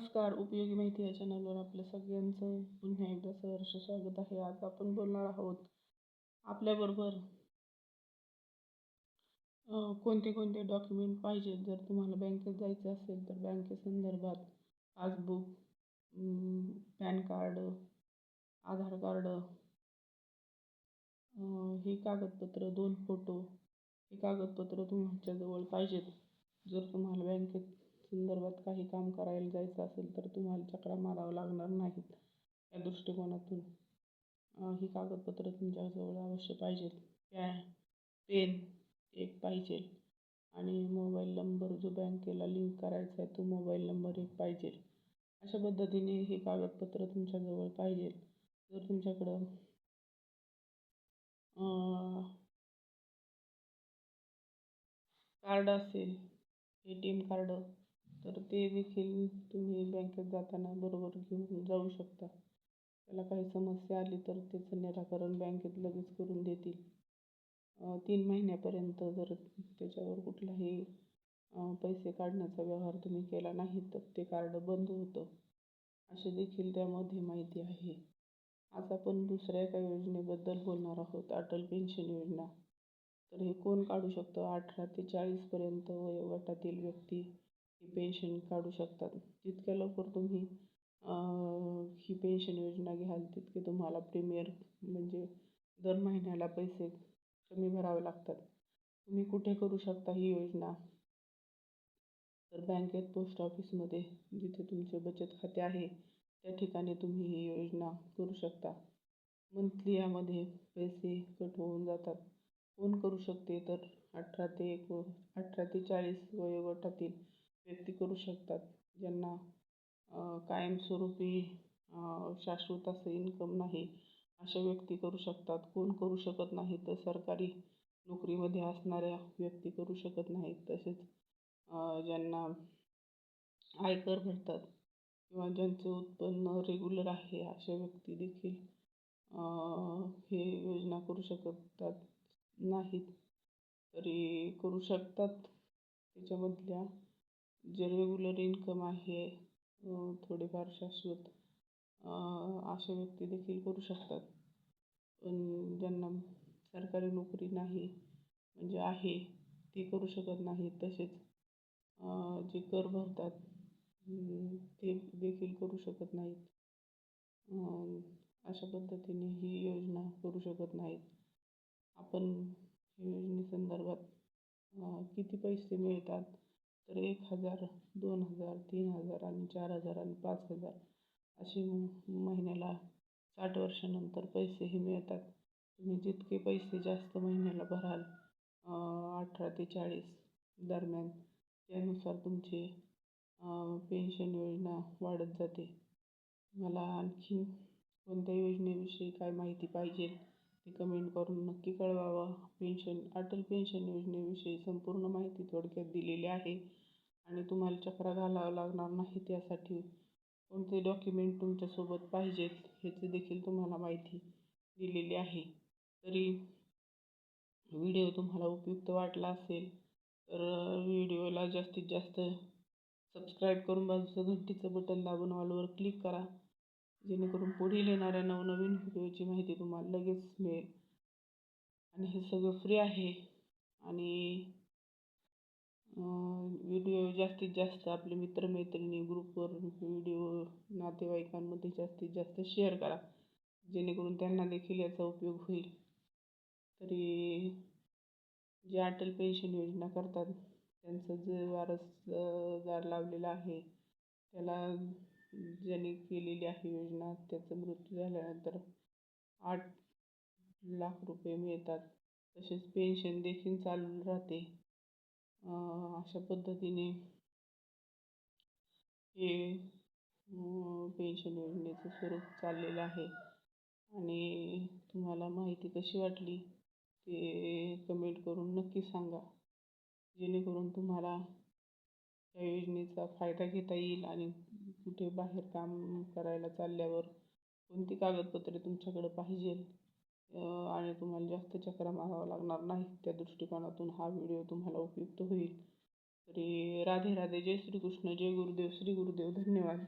नमस्कार उपयोगी माहिती या चॅनलवर आपल्या सगळ्यांचं पुन्हा एकदा सहर्ष स्वागत आहे. आज आपण बोलणार आहोत आपल्याबरोबर कोणते कोणते डॉक्युमेंट पाहिजेत? जर तुम्हाला बँकेत जायचं असेल तर बँकेसंदर्भात passbook PAN card Aadhaar card हे कागदपत्र दोन फोटो हे कागदपत्र तुमच्याजवळ पाहिजेत. जर तुम्हाला बँकेत संदर्भात काही काम करायला जायचं असेल तर तुम्हाला चकरा मारावं लागणार नाहीत या दृष्टिकोनातून. ही कागदपत्रं तुमच्याजवळ अवश्य पाहिजेत. काय पेन एक पाहिजे आणि मोबाईल नंबर जो बँकेला लिंक करायचा आहे तो मोबाईल नंबर एक पाहिजे. अशा पद्धतीने हे कागदपत्र तुमच्याजवळ पाहिजे. जर तुमच्याकडं कार्ड असेल ए टी एम कार्ड तर ते देखील तुम्ही बँकेत जाताना बरोबर घेऊन जाऊ शकता. त्याला काही समस्या आली तर त्याचं निराकरण बँकेत लगेच करून देतील. तीन महिन्यापर्यंत जर त्याच्यावर कुठलाही पैसे काढण्याचा व्यवहार तुम्ही केला नाही तर ते कार्ड बंद होतं. असे देखील त्यामध्ये माहिती आहे. आज आपण दुसऱ्या एका योजनेबद्दल बोलणार आहोत अटल पेन्शन योजना. तर हे कोण काढू शकतं? अठरा ते चाळीसपर्यंत वयोगटातील व्यक्ती ही पेन्शन काढू शकतात. जितक्या लवकर तुम्ही ही पेन्शन योजना घ्याल तितके तुम्हाला प्रीमियर म्हणजे दर महिन्याला पैसे कमी भरावे लागतात. तुम्ही कुठे करू शकता ही योजना? तर बँकेत पोस्ट ऑफिसमध्ये जिथे तुमचे बचत खाते आहे त्या ठिकाणी तुम्ही ही योजना करू शकता. मंथली यामध्ये पैसे कट होऊन जातात. कोण करू शकते? तर अठरा ते एक अठरा ते चाळीस वयोगटातील व्यक्ती करू शकतात ज्यांना कायमस्वरूपी शाश्वत असं इन्कम नाही अशा व्यक्ती करू शकतात. कोण करू शकत नाही तर सरकारी नोकरीमध्ये असणाऱ्या व्यक्ती करू शकत नाहीत. तसेच ज्यांना आयकर भरतात किंवा ज्यांचं उत्पन्न रेग्युलर आहे अशा व्यक्ती देखील हे योजना करू शकतात नाहीत. तरी करू शकतात. त्याच्यामधल्या जे रेग्युलर इन्कम आहे थोडेफार शाश्वत अशा व्यक्ती देखील करू शकतात. पण ज्यांना सरकारी नोकरी नाही म्हणजे आहे ते करू शकत नाही. तसेच जे कर भरतात ते देखील करू शकत नाहीत. अशा पद्धतीने ही योजना करू शकत नाहीत. आपण योजनेसंदर्भात किती पैसे मिळतात तर एक हजार दोन हजार तीन हजार आणि चार हजार आणि पाच हजार असे महिन्याला साठ वर्षानंतर पैसेही मिळतात. तुम्ही जितके पैसे जास्त महिन्याला भराल अठरा ते चाळीस दरम्यान त्यानुसार तुमचे पेन्शन योजना वाढत जाते. मला आणखी कोणत्या योजनेविषयी काय माहिती पाहिजे? हे कमेंट करून नक्की कळवावं. पेन्शन अटल पेन्शन योजनेविषयी संपूर्ण माहिती थोडक्यात दिलेली आहे. आणि तुम्हाला चक्रा घालावं लागणार नाही त्यासाठी. कोणते डॉक्युमेंट तुमच्यासोबत पाहिजेत ह्याची देखील तुम्हाला माहिती दिलेली आहे. तरी व्हिडिओ तुम्हाला उपयुक्त वाटला असेल तर व्हिडिओला जास्तीत जास्त सबस्क्राईब करून बाजूचं घंटीचं बटन दाबून ऑलवर क्लिक करा. जेणेकरून पुढील येणाऱ्या नवनवीन व्हिडिओची माहिती तुम्हाला लगेच मिळेल. आणि हे सगळं फ्री आहे. आणि व्हिडिओ जास्तीत जास्त आपले मित्रमैत्रिणी ग्रुपवर व्हिडिओ नातेवाईकांमध्ये जास्तीत जास्त शेअर करा. जेणेकरून त्यांना देखील याचा उपयोग होईल. तरी जे अटल पेन्शन योजना करतात त्यांचं जे वारसदार लावलेलं आहे त्याला ज्यांनी केलेली आहे योजना त्याचा मृत्यू झाल्यानंतर आठ लाख रुपये मिळतात. तसेच पेन्शन देखील चालू राहते. अशा पद्धतीने हे पेन्शन योजनेचं स्वरूप चाललेलं आहे. आणि तुम्हाला माहिती कशी वाटली ते कमेंट करून नक्की सांगा. जेणेकरून तुम्हाला या योजनेचा फायदा घेता येईल आणि कुठे बाहेर काम करायला चालल्यावर कोणती कागदपत्रे तुमच्याकडं पाहिजेल आणि तुम्हाला जास्त चकरा मारावा लागणार नाही. त्या दृष्टिकोनातून हा व्हिडिओ तुम्हाला उपयुक्त होईल. तरी राधे राधे जय श्रीकृष्ण जय गुरुदेव श्री गुरुदेव धन्यवाद.